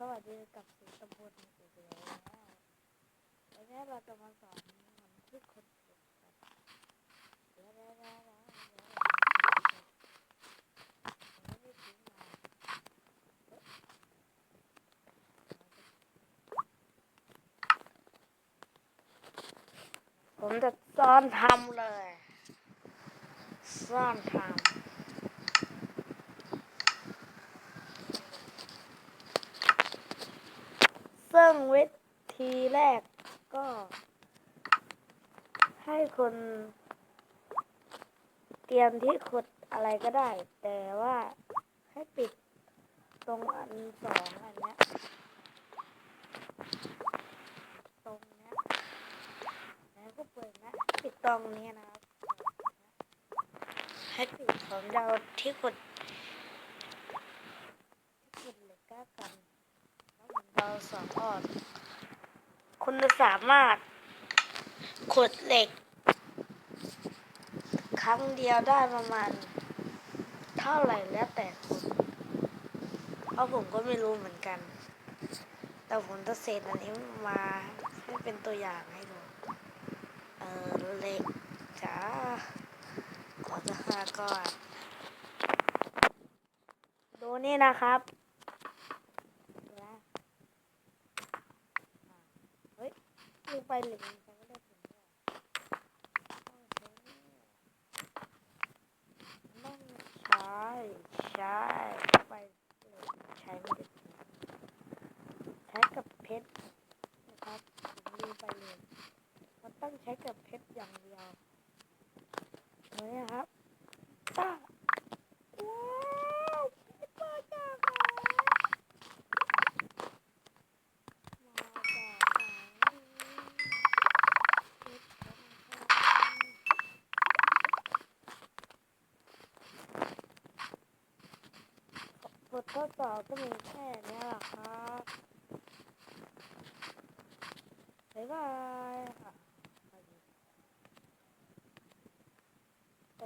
สวัสดีกับสีตำบลสีกแล้ววันนี้เราจะมาสอนทำพืชคนสวนกันเดี๋ยวเดี๋วดี๋ยววไม่ได้ทิ้ผมจะซ่อนทำเลยซ่อนทำ ซึ่งวิธีแรกก็ ให้คนเตรียมที่ขุดอะไรก็ได้ แต่ว่าให้ปิดตรงอันสองอันเนี้ยตรงเนี้ยแล้วก็เปิดนะปิดตรงนี้นะครับให้ปิดผมจะเอาที่ขุดที่ขุดเหล็กก้ากัน แล้วผม เราสองออดคุณสามารถขุดเหล็ก ครั้งเดียวได้ประมาณ เท่าไหร่แล้วแต่คุณเพราะผมก็ไม่รู้เหมือนกัน แต่ผมจะเศษอันนี้มาให้เป็นตัวอย่างให้ดู เออเหล็กจ้าขอจะหาก่อน ดูนี่นะครับนะอะเฮ้ย ลงไปเหล็กมันจะไม่ได้ผลด้วยโอเคนั่นใช่ใช่ไปเหล็กใช้ไม่ได้ใช้กับเพชรนะครับผมลืมไปเลยมันต้องใช้กับเพชรอย่างเดียวนี่นะครับป้าว้าวคิปเปอร์จากไหนมาจากไหนเพชรของฉัน บททดสอบก็มีแค่นี้แหละครับบ๊ายบาย